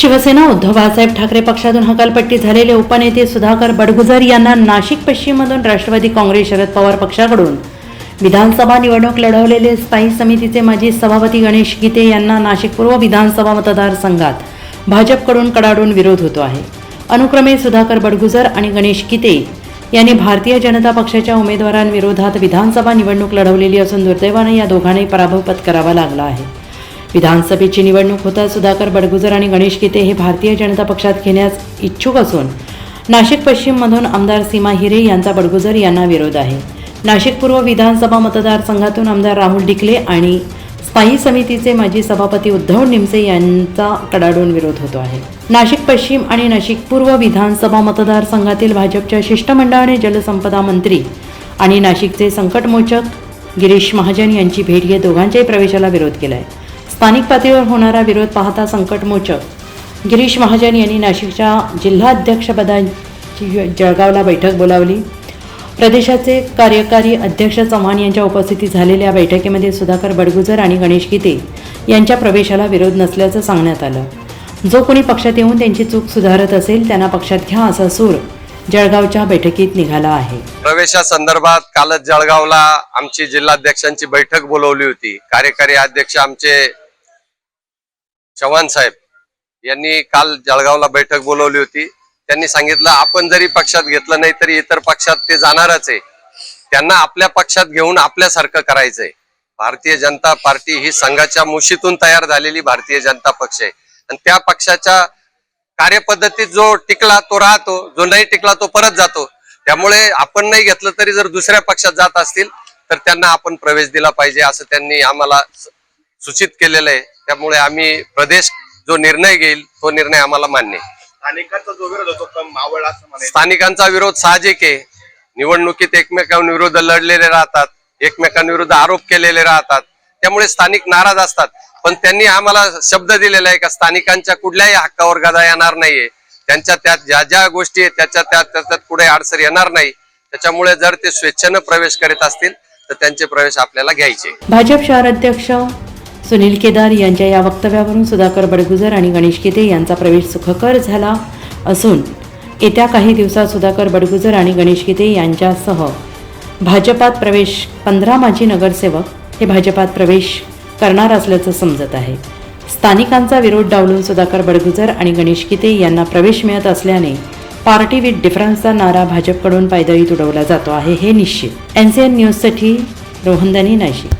शिवसेना उद्धव बाळासाहेब ठाकरे पक्षातून हकालपट्टी झालेले उपनेते सुधाकर बडगुजर यांना नाशिक पश्चिममधून राष्ट्रवादी काँग्रेस शरद पवार पक्षाकडून. विधानसभा निवडणूक लढवलेले स्थायी समितीचे माजी सभापती गणेश गीते यांना नाशिक पूर्व विधानसभा मतदारसंघात भाजपकडून कडाडून विरोध होतो आहे. अनुक्रमे सुधाकर बडगुजर आणि गणेश गीते यांनी भारतीय जनता पक्षाच्या उमेदवारांविरोधात विधानसभा निवडणूक लढवलेली असून दुर्दैवाने या दोघांनाही पराभव पत्करावा लागला आहे. विधानसभेची निवडणूक होता सुधाकर बडगुजर आणि गणेश गीते हे भारतीय जनता पक्षात घेण्यास इच्छुक असून नाशिक पश्चिममधून आमदार सीमा हिरे यांचा बडगुजर यांना विरोध आहे. नाशिक पूर्व विधानसभा मतदारसंघातून आमदार राहुल डिकले आणि स्थायी समितीचे माजी सभापती उद्धव निमसे यांचा कडाडून विरोध होतो आहे. नाशिक पश्चिम आणि नाशिक पूर्व विधानसभा मतदारसंघातील भाजपच्या शिष्टमंडळाने जलसंपदा मंत्री आणि नाशिकचे संकटमोचक गिरीश महाजन यांची भेट घेत दोघांच्याही प्रवेशाला विरोध केला आहे स्थानिक पातळीवर होणारा विरोध पाहता संकटमोचक. गिरीश महाजन यांनी नाशिकच्या जिल्हाध्यक्षपदांची जळगावला बैठक बोलावली. प्रदेशाचे कार्यकारी अध्यक्ष चव्हाण यांच्या उपस्थितीत झालेल्या बैठकीमध्ये सुधाकर बडगुजर आणि गणेश गीते यांच्या प्रवेशाला विरोध नसल्याचं सांगण्यात आलं. जो कोणी पक्षात येऊन त्यांची चूक सुधारत असेल त्यांना पक्षात घ्या असा सूर जळगावच्या बैठकीत निघाला आहे. प्रवेशासंदर्भात कालच जळगावला आमची जिल्हाध्यक्षांची बैठक बोलवली होती. कार्यकारी अध्यक्ष आमचे चव्हाण साहेब यांनी काल जळगावला बैठक बोलवली होती. त्यांनी सांगितलं आपण जरी पक्षात घेतलं नाही तरी इतर पक्षात ते जाणारच आहे. त्यांना आपल्या पक्षात घेऊन आपल्यासारखं करायचंय. भारतीय जनता पार्टी ही संघाच्या मुशीतून तयार झालेली भारतीय जनता पक्ष आहे. आणि त्या पक्षाच्या कार्यपद्धतीत जो टिकला तो राहतो. जो नाही टिकला तो परत जातो. त्यामुळे आपण नाही घेतलं तरी जर दुसऱ्या पक्षात जात असतील तर त्यांना आपण प्रवेश दिला पाहिजे असं त्यांनी आम्हाला सूचित केलेलं आहे. त्यामुळे आम्ही प्रदेश जो निर्णय घेईल तो निर्णय आम्हाला मान्य आहे. स्थानिकांचा जो विरोध होतो कम मावळ असं म्हणायचं. स्थानिकांचा विरोध साहजिक आहे. निवडणुकीत एकमेकांविरुद्ध लढलेले राहतात एकमेकांविरुद्ध आरोप केलेले राहतात. त्यामुळे स्थानिक नाराज असतात. पण त्यांनी आम्हाला शब्द दिलेला आहे का स्थानिकांच्या कुठल्याही हक्कावर गदा येणार नाहीये. त्यांच्या त्यात ज्या ज्या गोष्टी आहेत त्याच्या त्यात त्याच्यात पुढे अडसर येणार नाही. त्याच्यामुळे जर ते स्वेच्छेनं प्रवेश करीत असतील तर त्यांचे प्रवेश आपल्याला घ्यायचे. भाजप शहर अध्यक्ष सुनील केदार यांच्या या वक्तव्यावरून सुधाकर बडगुजर आणि गणेश गीते यांचा प्रवेश सुखकर झाला असून येत्या काही दिवसात सुधाकर बडगुजर आणि गणेश गीते यांच्यासह भाजपात प्रवेश पंधरा माजी नगरसेवक हे भाजपात प्रवेश करणार असल्याचं समजत आहे. स्थानिकांचा विरोध डावलून सुधाकर बडगुजर आणि गणेश किते यांना प्रवेश मिळत असल्याने पार्टी विथ डिफरन्सचा नारा भाजपकडून पायदळी तुडवला जातो आहे हे निश्चित. एन सी एन न्यूजसाठी रोहनदानी नाशिक.